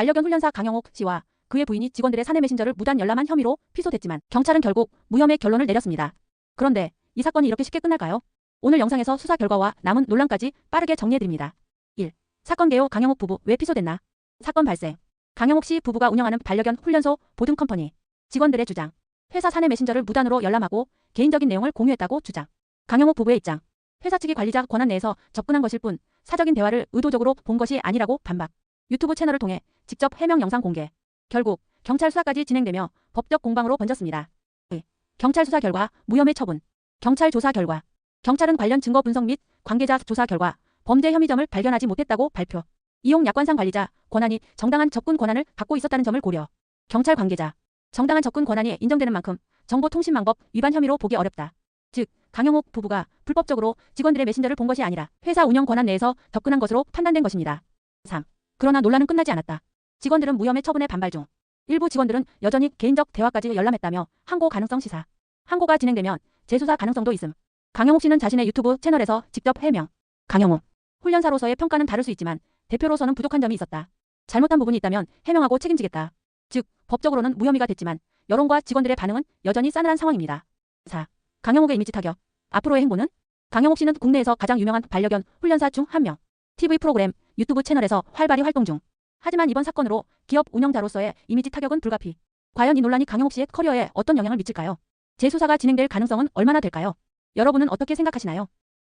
반려견 훈련사 강영옥 씨와 그의 부인이 직원들의 사내 메신저를 무단 열람한 혐의로 피소됐지만 경찰은 결국 무혐의 결론을 내렸습니다. 그런데 이 사건이 이렇게 쉽게 끝날까요? 오늘 영상에서 수사 결과와 남은 논란까지 빠르게 정리해드립니다. 1. 사건 개요 강영옥 부부 왜 피소됐나? 사건 발생. 강영옥 씨 부부가 운영하는 반려견 훈련소 보증컴퍼니 직원들의 주장. 회사 사내 메신저를 무단으로 열람하고 개인적인 내용을 공유했다고 주장. 강영옥 부부의 입장. 회사 측이 관리자 권한 내에서 접근한 것일 뿐 사적인 대화를 의도적으로 본 것이 아니라고 반박. 유튜브 채널을 통해 직접 해명 영상 공개. 결국 경찰 수사까지 진행되며 법적 공방으로 번졌습니다. 2. 경찰 수사 결과 무혐의 처분. 경찰 조사 결과. 경찰은 관련 증거 분석 및 관계자 조사 결과 범죄 혐의점을 발견하지 못했다고 발표. 이용 약관상 관리자 권한이 정당한 접근 권한을 갖고 있었다는 점을 고려. 경찰 관계자 정당한 접근 권한이 인정되는 만큼 정보통신망법 위반 혐의로 보기 어렵다. 즉 강영옥 부부가 불법적으로 직원들의 메신저를 본 것이 아니라 회사 운영 권한 내에서 접근한 것으로 판단된 것입니다. 3. 그러나 논란은 끝나지 않았다. 직원들은 무혐의 처분에 반발 중. 일부 직원들은 여전히 개인적 대화까지 열람했다며 항고 가능성 시사. 항고가 진행되면 재수사 가능성도 있음. 강영옥 씨는 자신의 유튜브 채널에서 직접 해명. 강영옥. 훈련사로서의 평가는 다를 수 있지만 대표로서는 부족한 점이 있었다. 잘못한 부분이 있다면 해명하고 책임지겠다. 즉, 법적으로는 무혐의가 됐지만 여론과 직원들의 반응은 여전히 싸늘한 상황입니다. 4. 강영옥의 이미지 타격. 앞으로의 행보는? 강영옥 씨는 국내에서 가장 유명한 반려견 훈련사 중 한 명. TV 프로그램, 유튜브 채널에서 활발히 활동 중. 하지만 이번 사건으로 기업 운영자로서의 이미지 타격은 불가피. 과연 이 논란이 강영옥 씨의 커리어에 어떤 영향을 미칠까요? 재수사가 진행될 가능성은 얼마나 될까요? 여러분은 어떻게 생각하시나요?